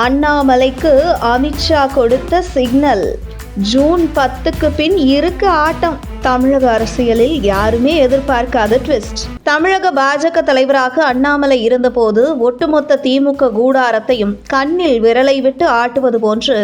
அண்ணாமலைக்கு அமித்ஷா கொடுத்த signal June பத்துக்கு பின் இருக்கு ஆட்டம். தமிழக அரசியலில் யாருமே எதிர்பார்க்காத ட்விஸ்ட் தமிழக பாஜக தலைவராக அண்ணாமலை இருந்தபோது ஒட்டுமொத்த திமுக கூடாரத்தையும் கண்ணில் விரலை விட்டு ஆட்டுவது போன்று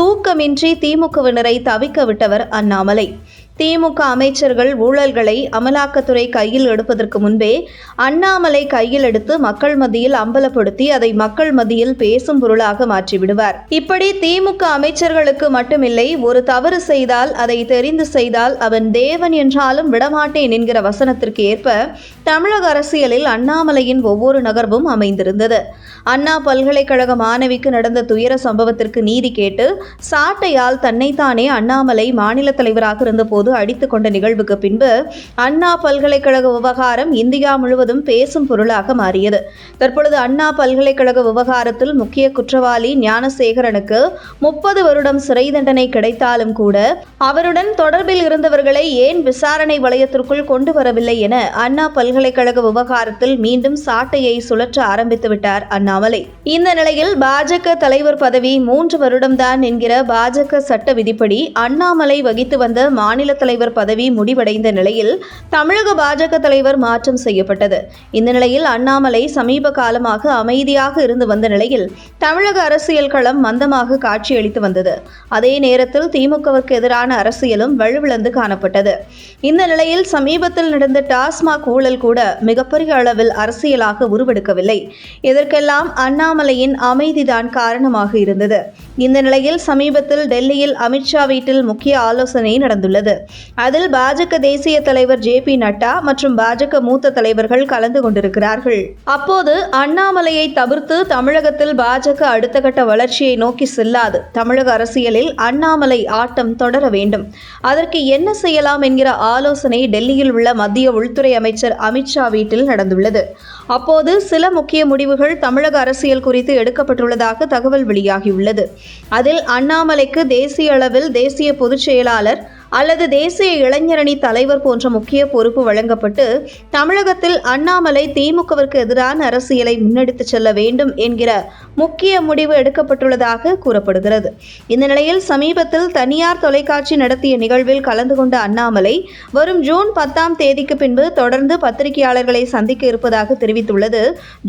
தூக்கமின்றி திமுகவினரை தவிக்க விட்டவர் அண்ணாமலை. திமுக அமைச்சர்கள் ஊழல்களை அமலாக்கத்துறை கையில் எடுப்பதற்கு முன்பே அண்ணாமலை கையில் எடுத்து மக்கள் மத்தியில் அம்பலப்படுத்தி அதை மக்கள் மத்தியில் பேசும் பொருளாக மாற்றிவிடுவார் இப்படி திமுக அமைச்சர்களுக்கு மட்டுமில்லை ஒரு தவறு செய்தால் அதை தெரிந்து செய்தால் அவன் தேவன் என்றாலும் விடமாட்டேன் என்கிற வசனத்திற்கு ஏற்ப தமிழக அரசியலில் அண்ணாமலையின் ஒவ்வொரு நகர்வும் அமைந்திருந்தது. அண்ணா பல்கலைக்கழக மாணவிக்கு நடந்த துயர சம்பவத்திற்கு நீதி கேட்டு சாட்டையால் தன்னைத்தானே அண்ணாமலை மாநில தலைவராக இருந்தபோது அடித்துக் கொண்ட நிகழ்வுக்கு பின்பு அண்ணா பல்கலைக்கழக விவகாரம் இந்தியா முழுவதும் பேசும் பொருளாக மாறியது. தற்பொழுது அண்ணா பல்கலைக்கழக விவகாரத்தில் முக்கிய குற்றவாளி ஞானசேகரனுக்கு முப்பது வருடம் சிறை தண்டனை கிடைத்தாலும் கூட அவருடன் தொடர்பில் இருந்தவர்களை ஏன் விசாரணை வளையத்திற்குள் கொண்டு வரவில்லை என அண்ணா பல்கலைக்கழக விவகாரத்தில் மீண்டும் சாட்டையை சுழற்ற ஆரம்பித்துவிட்டார் அண்ணாமலை. இந்த நிலையில் பாஜக தலைவர் பதவி மூன்று வருடம்தான் என்கிற பாஜக சட்ட விதிப்படி அண்ணாமலை வகித்து வந்த மாநில தலைவர் பதவி முடிவடைந்த நிலையில் தமிழக பாஜக தலைவர் மாற்றம் செய்யப்பட்டது. இந்த நிலையில் அண்ணாமலை சமீப காலமாக அமைதியாக இருந்து வந்த நிலையில் தமிழக அரசியல் களம் மந்தமாக காட்சியளித்து வந்தது. அதே நேரத்தில் திமுகவுக்கு எதிரான அரசியலும் வலுவிழந்து காணப்பட்டது. இந்த நிலையில் சமீபத்தில் நடந்த டாஸ்மாக் ஊழல் கூட மிகப்பெரிய அளவில் அரசியலாக உருவெடுக்கவில்லை. இதற்கெல்லாம் அண்ணாமலையின் அமைதிதான் காரணமாக இருந்தது. இந்த நிலையில் சமீபத்தில் டெல்லியில் அமித்ஷா வீட்டில் முக்கிய ஆலோசனை நடந்துள்ளது. அதில் பாஜக தேசிய தலைவர் ஜே பி நட்டா மற்றும் பாஜக மூத்த தலைவர்கள் கலந்து கொண்டிருக்கிறார்கள். அப்போது அண்ணாமலையை தவிர்த்து தமிழகத்தில் பாஜக அடுத்த கட்ட வளர்ச்சியை நோக்கி செல்லாது. தமிழக அரசியலில் அண்ணாமலை ஆட்டம் தொடர வேண்டும். அதற்கு என்ன செய்யலாம் என்கிற ஆலோசனை டெல்லியில் உள்ள மத்திய உள்துறை அமைச்சர் அமித்ஷா வீட்டில் நடந்துள்ளது. அப்போது சில முக்கிய முடிவுகள் தமிழக அரசியல் குறித்து எடுக்கப்பட்டுள்ளதாக தகவல் வெளியாகியுள்ளது. அதில் அண்ணாமலைக்கு தேசிய அளவில் தேசிய பொதுச் செயலாளர் அல்லது தேசிய இளைஞரணி தலைவர் போன்ற முக்கிய பொறுப்பு வழங்கப்பட்டு தமிழகத்தில் அண்ணாமலை திமுகவிற்கு எதிரான அரசியலை முன்னெடுத்துச் செல்ல வேண்டும் என்கிற முக்கிய முடிவு எடுக்கப்பட்டுள்ளதாக கூறப்படுகிறது. இந்த நிலையில் சமீபத்தில் தனியார் தொலைக்காட்சி நடத்திய நிகழ்வில் கலந்து கொண்ட அண்ணாமலை வரும் ஜூன் பத்தாம் தேதிக்கு பின்பு தொடர்ந்து பத்திரிகையாளர்களை சந்திக்க இருப்பதாக தெரிவித்துள்ளது.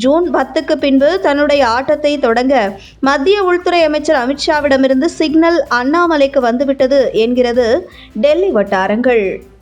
ஜூன் பத்துக்கு பின்பு தன்னுடைய ஆட்டத்தை தொடங்க மத்திய உள்துறை அமைச்சர் அமித்ஷாவிடமிருந்து சிக்னல் அண்ணாமலைக்கு வந்துவிட்டது என்கிறது டெல்லி வட்டாரங்கள்.